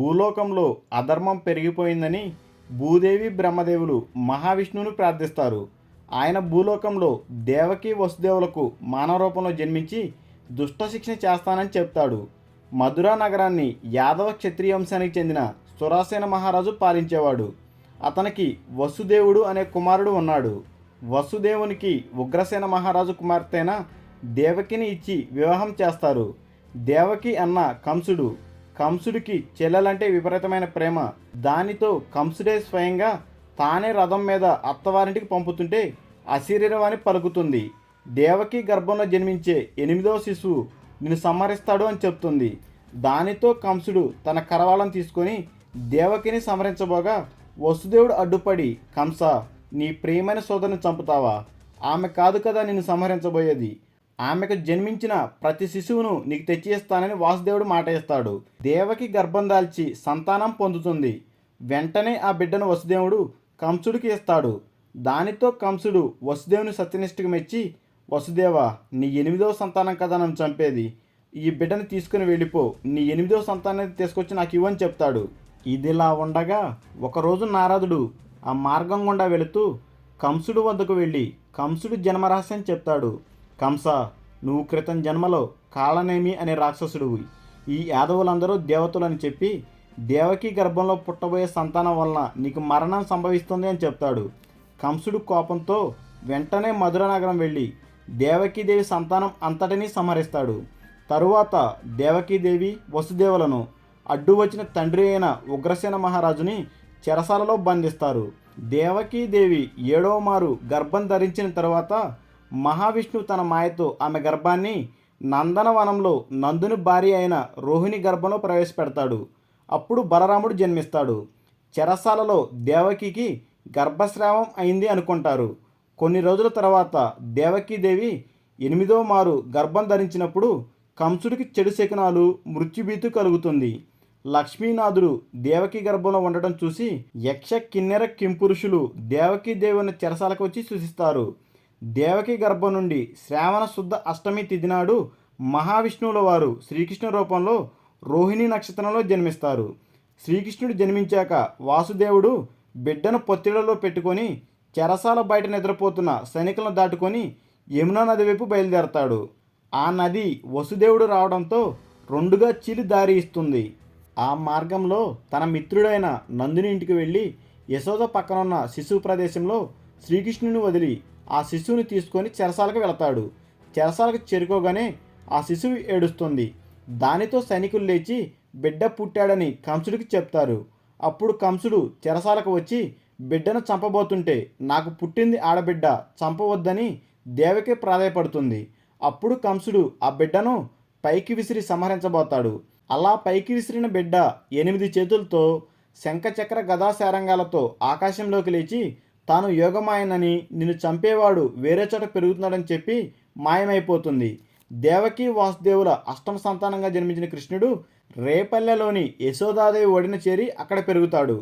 భూలోకంలో అధర్మం పెరిగిపోయిందని భూదేవి బ్రహ్మదేవులు మహావిష్ణువును ప్రార్థిస్తారు. ఆయన భూలోకంలో దేవకి వసుదేవులకు మానవ రూపంలో జన్మించి దుష్ట శిక్షణ చేస్తానని చెప్తాడు. మధురా నగరాన్ని యాదవ క్షత్రియ వంశానికి చెందిన సురాసేన మహారాజు పాలించేవాడు. అతనికి వసుదేవుడు అనే కుమారుడు ఉన్నాడు. వసుదేవునికి ఉగ్రసేన మహారాజు కుమార్తెన దేవకిని ఇచ్చి వివాహం చేస్తారు. దేవకి అన్న కంసుడు కంసుడికి చెల్లెలంటే విపరీతమైన ప్రేమ. దానితో కంసుడే స్వయంగా తానే రథం మీద అత్తవారింటికి పంపుతుంటే అశరీరవాణి పలుకుతుంది. దేవకి గర్భంలో జన్మించే ఎనిమిదవ శిశువు నిన్ను సంహరిస్తాడు అని చెప్తుంది. దానితో కంసుడు తన కరవాలం తీసుకొని దేవకిని సంహరించబోగా వసుదేవుడు అడ్డుపడి కంస నీ ప్రియమైన సోదరుని చంపుతావా? ఆమె కాదు కదా నిన్ను సంహరించబోయేది. ఆమెకు జన్మించిన ప్రతి శిశువును నీకు తెచ్చి ఇస్తానని వాసుదేవుడు మాట ఇస్తాడు దేవకి గర్భం దాల్చి సంతానం పొందుతుంది. వెంటనే ఆ బిడ్డను వసుదేవుడు కంసుడికి ఇస్తాడు. దానితో కంసుడు వసుదేవుని సత్యనిష్టకు మెచ్చి వసుదేవ నీ ఎనిమిదవ సంతానం కదా నన్ను చంపేది. ఈ బిడ్డను తీసుకుని వెళ్ళిపో. నీ ఎనిమిదవ సంతానాన్ని తీసుకొచ్చి నాకు ఇవ్వని చెప్తాడు. ఇదిలా ఉండగా ఒకరోజు నారదుడు ఆ మార్గం గుండా వెళుతూ కంసుడు వద్దకు వెళ్ళి కంసుడు జన్మరహస్యం చెప్తాడు. కంస నువ్వు క్రితం జన్మలో కాళనేమి అనే రాక్షసుడువి. ఈ యాదవులందరూ దేవతలని చెప్పి దేవకి గర్భంలో పుట్టబోయే సంతానం వలన నీకు మరణం సంభవిస్తుంది అని చెప్తాడు. కంసుడు కోపంతో వెంటనే మధుర నగరం వెళ్ళి దేవకీదేవి సంతానం అంతటినీ సంహరిస్తాడు. తరువాత దేవకీదేవి వసుదేవులను అడ్డు వచ్చిన తండ్రి అయిన ఉగ్రసేన మహారాజుని చెరసాలలో బంధిస్తారు. దేవకీదేవి ఏడవ మారు గర్భం ధరించిన తర్వాత మహావిష్ణువు తన మాయతో ఆమె గర్భాన్ని నందనవనంలో నందుని భార్య అయిన రోహిణి గర్భంలో ప్రవేశపెడతాడు. అప్పుడు బలరాముడు జన్మిస్తాడు. చెరసాలలో దేవకికి గర్భస్రావం అయింది అనుకుంటారు. కొన్ని రోజుల తర్వాత దేవకీదేవి ఎనిమిదో మారు గర్భం ధరించినప్పుడు కంసుడికి చెడు శకునాలు మృత్యుభీతు కలుగుతుంది. లక్ష్మీనాథుడు దేవకి గర్భంలో ఉండటం చూసి యక్ష కిన్నెర కింపురుషులు దేవకీ దేవుని చెరసాలకు వచ్చి సూచిస్తారు. దేవకి గర్భం నుండి శ్రావణ శుద్ధ అష్టమి తిథి నాడు మహావిష్ణువుల వారు శ్రీకృష్ణ రూపంలో రోహిణి నక్షత్రంలో జన్మిస్తారు. శ్రీకృష్ణుడు జన్మించాక వాసుదేవుడు బిడ్డను పొత్తిళ్ళలో పెట్టుకొని చెరసాల బయట నిద్రపోతున్న సైనికులను దాటుకొని యమునా నది వైపు బయలుదేరతాడు. ఆ నది వసుదేవుడు రావడంతో రెండుగా చీలి దారి ఇస్తుంది. ఆ మార్గంలో తన మిత్రుడైన నందుని ఇంటికి వెళ్ళి యశోద పక్కనున్న శిశువు ప్రదేశంలో శ్రీకృష్ణుని వదిలి ఆ శిశువుని తీసుకొని చెరసాలకు వెళతాడు. చెరసాలకు చేరుకోగానే ఆ శిశువు ఏడుస్తుంది. దానితో సైనికులు లేచి బిడ్డ పుట్టాడని కంసుడికి చెప్తారు. అప్పుడు కంసుడు చెరసాలకు వచ్చి బిడ్డను చంపబోతుంటే నాకు పుట్టింది ఆడబిడ్డ చంపవద్దని దేవకి ప్రాధాయపడుతుంది. అప్పుడు కంసుడు ఆ బిడ్డను పైకి విసిరి సంహరించబోతాడు. అలా పైకి విసిరిన బిడ్డ ఎనిమిది చేతులతో శంఖచక్ర గదాశారంగాలతో ఆకాశంలోకి లేచి తాను యోగమాయనని నిన్ను చంపేవాడు వేరే చోట పెరుగుతున్నాడని చెప్పి మాయమైపోతుంది. దేవకి వాసుదేవుల అష్టమ సంతానంగా జన్మించిన కృష్ణుడు రేపల్లెలోని యశోదాదేవి ఒడిన చేరి అక్కడ పెరుగుతాడు.